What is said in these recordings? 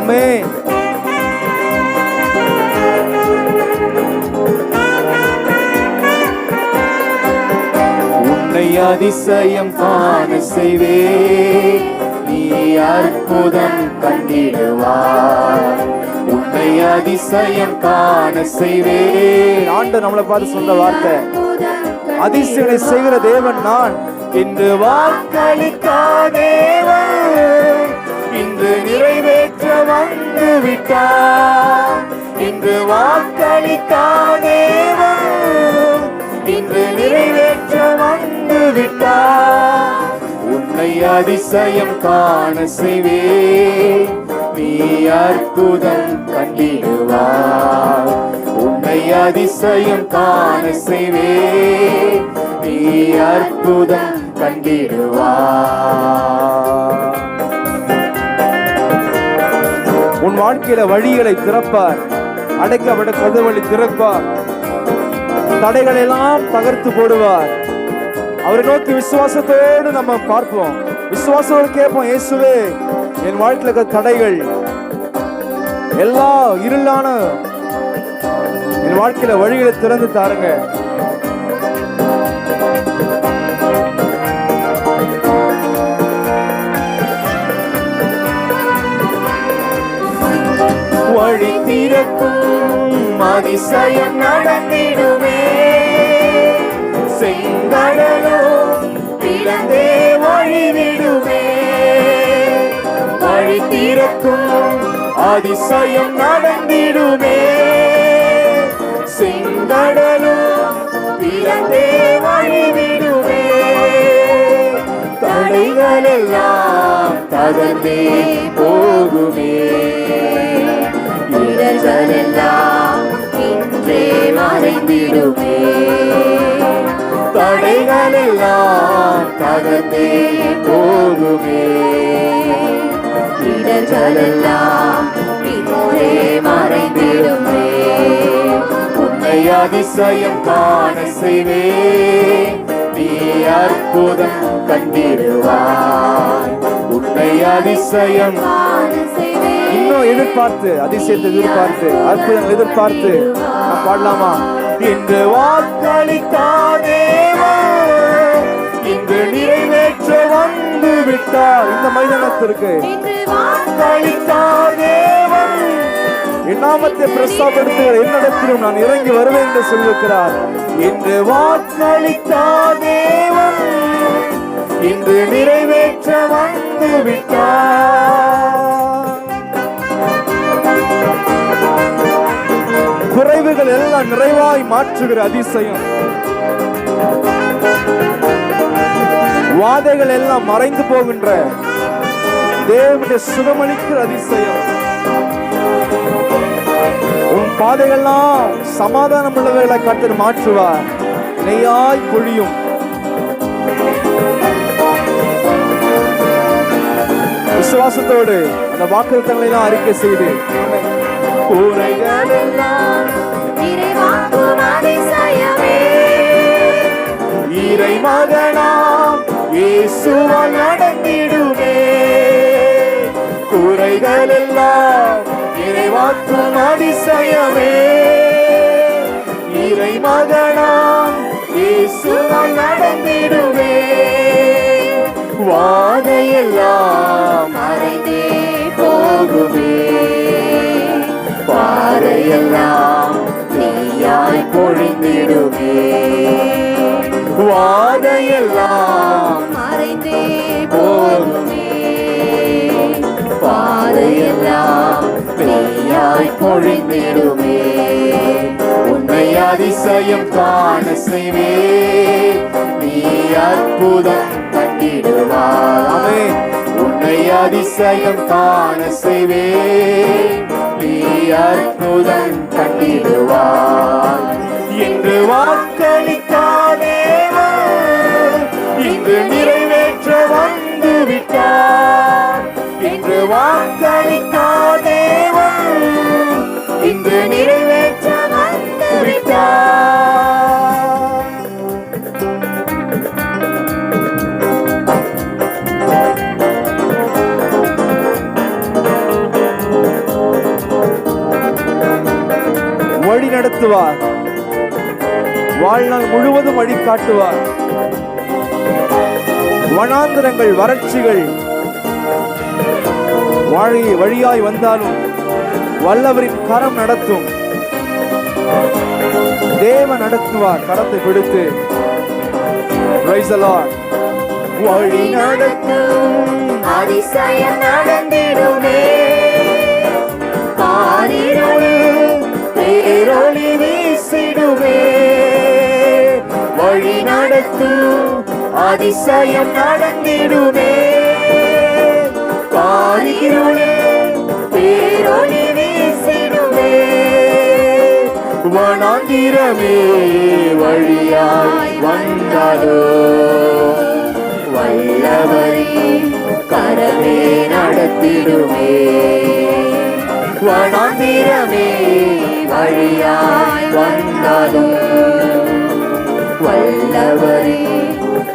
ஆமென் உன்னை அதிசயம் காண செய்வே நீ அற்புதம் கண்டிடுவார் உன்னை அதிசயம் காண செய்வே ஆண்டு நம்மளை பார்த்து சொன்ன வார்த்தை. அதிசயங்களை செய்கிற தேவன் நான். இன்று வாக்களித்தா தேவன் வந்து விட்டார். இன்று வாக்களித்தா தேவன் இன்று நிறைவேற்ற வந்து விட்டார். உன்னை அதிசயம் காண செய்வே நீ அற்புதம் கண்டிடுவார் உன்னை அதிசயம் காண செய்வே நீ அற்புதம் கண்டிடுவார் வாழ்க்கையில வழிகளை திறப்பார். அடைக்கப்பட்ட கதவழி திறப்பார். தடைகளை எல்லாம் தகர்த்து போடுவார். அவரை நோக்கி விசுவாசத்தோடு நம்ம பார்ப்போம். விசுவாசத்தோடு கேட்போம் இயேசுவே என் வாழ்க்கையில இருக்கிற தடைகள் எல்லா இருளான என் வாழ்க்கையில வழிகளை திறந்து தாருங்க. வழி திறக்கும் அதிசயம் நடந்திடுமே செங்கடலோ பிளந்தே வழிவிடுமே. வழி திறக்கும் அதிசயம் நடந்திடுமே. செங்கடலோ பிளந்தே வழிவிடுமே. தடைகளெல்லாம் தகர்ந்தே போகுமே. இடர்கள் இன்றே மறைந்திடுமே. தடைகளெல்லாம் தகத்தே போகுமே. இடர்களெல்லாம் இன்றே மறைந்திடுமே. உன்னை அதிசயம் காண செய்வே. நீ அற்புதம் கண்டிடுவாய். உன்னை அதிசயம் காண இன்னும் எதிர்பார்த்து அதிசயத்தை எதிர்பார்த்து அற்புதங்கள் எதிர்பார்த்து நான் பாடலாமா? இன்று வாக்களித்தாதேவா இன்று நிறைவேற்ற வந்து விட்டார் இந்த மைதானத்திற்கு வாக்களித்தாதேவன் என் நாமத்தை பிரஸ்தாபடுத்துகிற என்னிடத்திலும் நான் இறங்கி வருவேன் என்று சொல்லியிருக்கிறார். இன்று வாக்களித்தாதேவன் இன்று நிறைவேற்ற வந்து விட்டார் நிறைவாய் மாற்றுகிற அதிசயம். வாதைகள் எல்லாம் மறைந்து போகின்ற. தேவனுடைய சுகமளிக்கிற அதிசயம். உன் பாதைகள்லாம் சமாதானம் உள்ளவர்களை கத்தர் மாற்றுவார். நெய்யாய் பொழியும். விசுவாசத்தோடு அந்த வாக்குத்தங்களை எல்லாம் அறிக்கை செய்து இறை மகனாம் இயேசுவால் நடந்திடுமே குறைகள் எல்லாம் இறைவாக்கும் அதிசயமே. இறை மகனாம் இயேசுவால் நடந்திடுமே வாதையெல்லாம் மறைந்தே போகுமே. பாறையெல்லாம் நீயாய் பொழிந்திடுமே. வாதையெல்லாம் மறைந்தே போகுமே பாதையெல்லாம் நீயாய் பொழிந்திடுமே. உன்னை அதிசயம் காண செய்வே. நீ அற்புதம் கண்டிடுவாமே உன்னை அதிசயம் காண செய்வே. நீ அற்புதம் கண்டிடுவார் நடத்துவார் வாழ்நாள் முழுவதும் வழி காட்டுவார் வனாந்திரங்கள் வறட்சிகள் வாழி வழியாய் வந்தாலும் வல்லவரின் கரம் நடத்தும். தேவ நடத்துவார் கரத்தை பிடித்து. வழி நடத்தும் அதிசயம் நடந்திடுமே. பேரொளி எடுத்து அதிசயம் நடந்திடுமே. பாரிருளில் பேரொளி வீசிடுமே. வனாந்திரமே வழியாய் வந்தாரோ வல்லவரே கரமே நடத்திடுமே. வனாந்திரமே வழியாய் வந்தாலும் வல்லவரே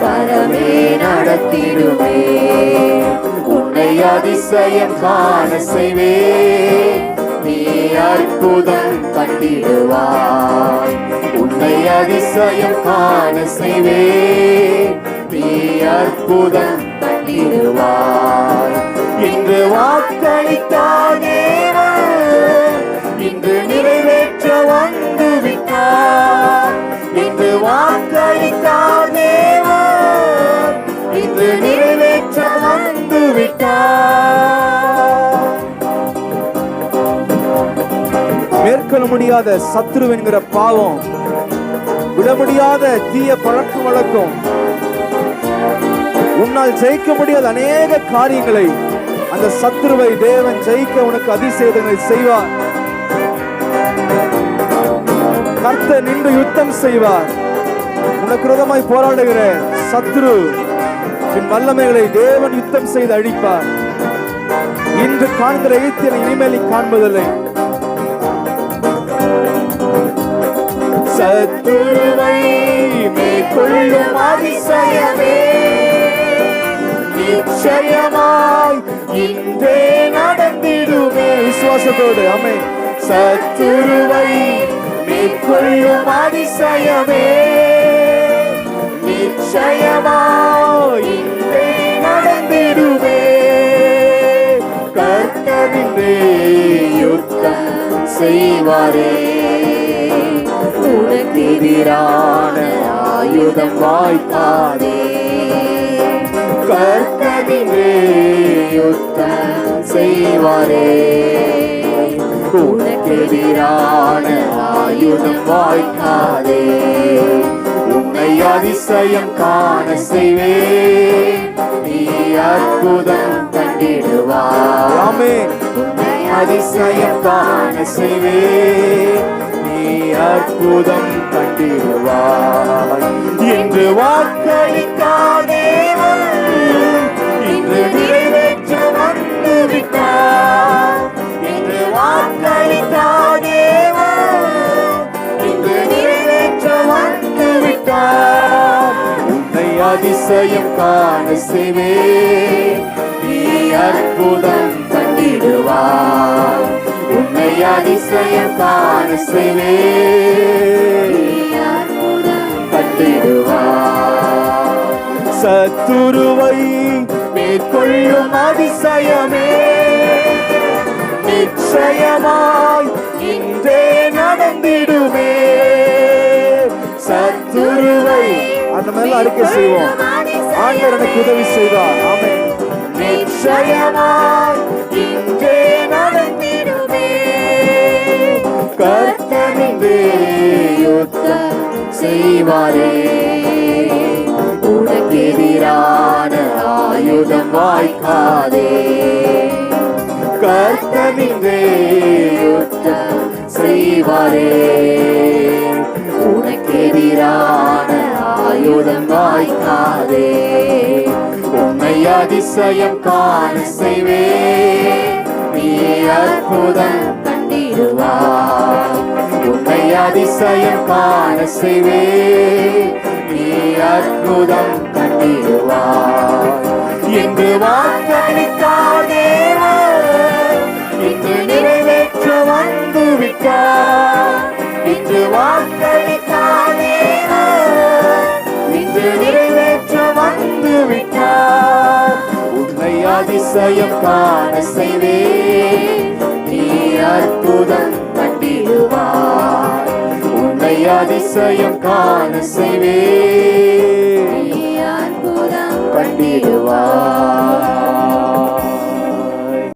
கரமே நடத்திடுமே. உன்னை அதிசயம் காண செய்வே. நீ அற்புதம் கண்டிடுவாய். உன்னை அதிசயம் காண செய்வே. நீ அற்புதம் கண்டிடுவாய். இன்று வாக்களித்தானே முடியாத சத்ரு என்கிற பாவம். விட முடியாத தீய பழக்க வழக்கம். உன்னால் ஜெயிக்க முடியாத அநேக காரியங்களை அந்த சத்ருவை தேவன் ஜெயிக்க உனக்கு அதிசயங்களை செய்வார். கர்த்த நின்று யுத்தம் செய்வார். உனக்கு விரோதமாய் போராடுகிற சத்ரு என் வல்லமைகளை தேவன் யுத்தம் செய்து அழிப்பார். இன்று காண்கிற எய்த்தியனை இனிமேல் காண்பதில்லை. சத்துருவை மேற்கொள்ளும் அதிசயமே. நிச்சயமாய் இன்றே நடந்திடுமே. விசுவாசத்தோடு அமை சத்துருவை மேற்கொள்ளும் அதிசயமே. நிச்சயமாய் இன்றே நடந்திடுமே. கர்த்தரின்றே யுத்தம் செய்வாரே. உனக்கு எதிரான ஆயுதம் வாய்க்காதே. கர்த்தரின்றே யுத்தம் செய்வாரே. உனக்கு எதிரான ஆயுதம் வாய்க்காதே. உன்னை அதிசயம் காண செய்வே நீ அற்புதம் கண்டிடுவாய். ஆமே உன்னை அதிசயம் காண செய்வே அற்புதம் கண்டிடுவாய் என்று வாக்களித்தார் தேவன் இன்று நிறைவேற்ற வந்து விட்டார். என்று வாக்களித்தார் தேவன் இன்று நிறைவேற்ற வந்து விட்டார். உன்னை அதிசயம் காண செய்வே நீ அற்புதம் கண்டிடுவாய். அதிசயம் காண கண்டிடுவாய் சத்துருவை மேற்கொள்ளும் அதிசயமே. நிச்சயமாய் இன்றே நடந்திடுமே. சத்துருவை அந்த மேல அறிக்கை செய்வோம். ஆண்டவர் எனக்கு உதவி செய்வார். ஆமே நிச்சயமாய் இன்றே நடந்திடுமே. கர்த்தனின்றே யுத்தம் செய்வாரே. உனக்கு ஆயுதம் வாய்க்காதே. கர்த்தனின்றே யுத்தம் செய்வாரே. உனக்கு ஆயுதம் வாய்க்காதே. உன்னை அதிசயம் காண செய்வே. நீ அற்புதம் கண்டிடுவார் உன்னை அதிசயம் காண செய்வே நீ அற்புதம் கண்டிடுவாய் என்று வாக்களித்தார் தேவன் இன்று நிறைவேற்ற வந்து விட்டார் இன்று வாக்களித்தாரே இன்று நிறைவேற்ற வந்து விட்டார் உன்னை அதிசயம் காண செய்வே நீ அற்புதம் கண்டிடுவார் அதிசயம் காண செய்வே. அற்புதம் கண்டிடுவார்.